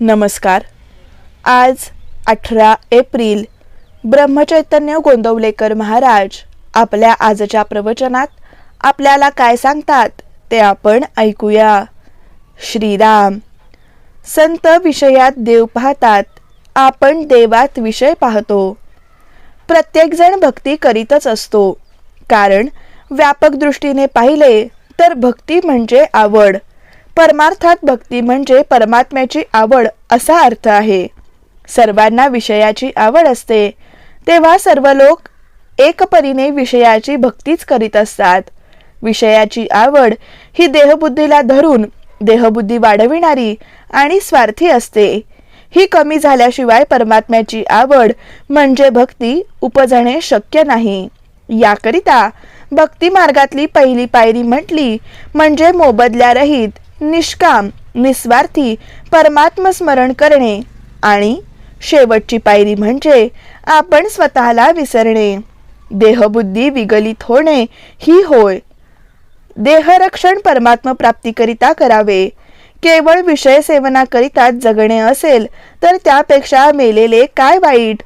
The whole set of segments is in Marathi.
नमस्कार. आज अठरा एप्रिल ब्रह्मचैतन्य गोंदवलेकर महाराज आपल्या आजच्या प्रवचनात आपल्याला काय सांगतात ते आपण ऐकूया. श्रीराम संत विषयात देव पाहतात आपण देवात विषय पाहतो. प्रत्येकजण भक्ती करीतच असतो. कारण व्यापक दृष्टीने पाहिले तर भक्ती म्हणजे आवड. परमार्थात भक्ती म्हणजे परमात्म्याची आवड असा अर्थ आहे. सर्वांना विषयाची आवड असते. तेव्हा सर्व लोक एकपरीने विषयाची भक्तीच करीत असतात. विषयाची आवड ही देहबुद्धीला धरून देहबुद्धी वाढविणारी आणि स्वार्थी असते. ही कमी झाल्याशिवाय परमात्म्याची आवड म्हणजे भक्ती उपजणे शक्य नाही. याकरिता भक्ती मार्गातली पहिली पायरी म्हटली म्हणजे मोबदल्यारहित निष्काम निस्वार्थी परमात्म स्मरण करणे आणि शेवटची पायरी म्हणजे आपण स्वतःला विसरणे. देहबुद्धी विगलित होणे ही होय. देहरक्षण परमात्म प्राप्तीकरिता करावे. केवळ विषय सेवनाकरिता जगणे असेल तर त्यापेक्षा मेलेले काय वाईट?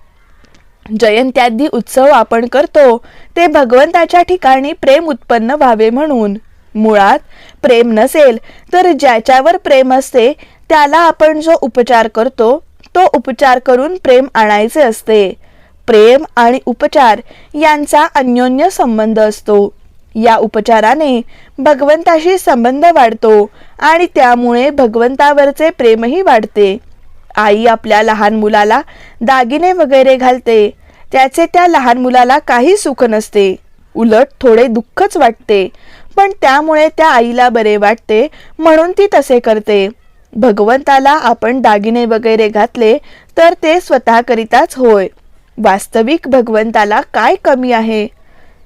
जयंत्यादी उत्सव आपण करतो ते भगवंताच्या ठिकाणी प्रेम उत्पन्न व्हावे म्हणून. मुळात प्रेम नसेल तर ज्याच्यावर प्रेम असते त्याला आपण जो उपचार करतो तो उपचार करून प्रेम आणायचे असते. प्रेम आणि उपचार यांचा अन्योन्य संबंध असतो. या उपचाराने भगवंताशी संबंध वाढतो आणि त्यामुळे भगवंतावरचे प्रेमही वाढते. आई आपल्या लहान मुलाला दागिने वगैरे घालते त्याचे त्या लहान मुलाला काही सुख नसते. उलट थोडे दुःखच वाटते. पण त्यामुळे त्या आईला बरे वाटते म्हणून ती तसे करते. भगवंताला आपण दागिने वगैरे घातले तर ते स्वतःकरिताच होय. वास्तविक भगवंताला काय कमी आहे?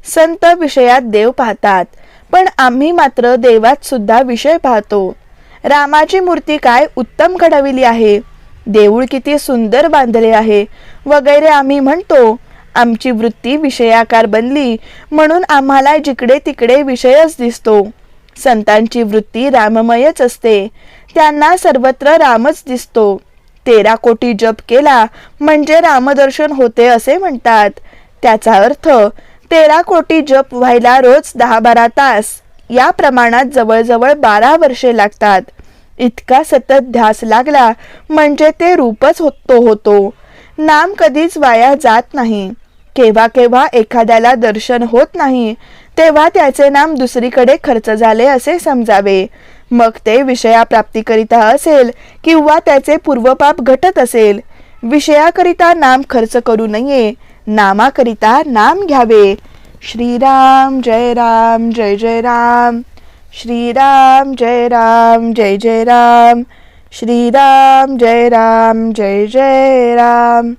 संत विषयात देव पाहतात पण आम्ही मात्र देवात सुद्धा विषय पाहतो. रामाची मूर्ती काय उत्तम घडविली आहे? देऊळ किती सुंदर बांधले आहे? वगैरे आम्ही म्हणतो आमची वृत्ती विषयाकार बनली म्हणून आम्हाला जिकडे तिकडे विषयच दिसतो. संतांची वृत्ती राममयच असते. त्यांना सर्वत्र रामच दिसतो. तेरा कोटी जप केला म्हणजे रामदर्शन होते असे म्हणतात. त्याचा अर्थ तेरा कोटी जप व्हायला रोज दहा बारा तास या प्रमाणात जवळजवळ बारा वर्षे लागतात. इतका सतत ध्यास लागला म्हणजे ते रूपच होतो होतो. नाम कधीच वाया जात नाही. केव्हा केव्हा एखाद्याला दर्शन होत नाही तेव्हा त्याचे नाम दुसरीकडे खर्च झाले असे समजावे. मग ते विषयाप्राप्तीकरिता असेल किंवा त्याचे पूर्वपाप घटत असेल विषयाकरिता नाम खर्च करू नये नामाकरिता नाम घ्यावे. श्रीराम जय राम जय जय राम. श्रीराम जय राम जय जय राम. श्रीराम जय राम जय जय राम.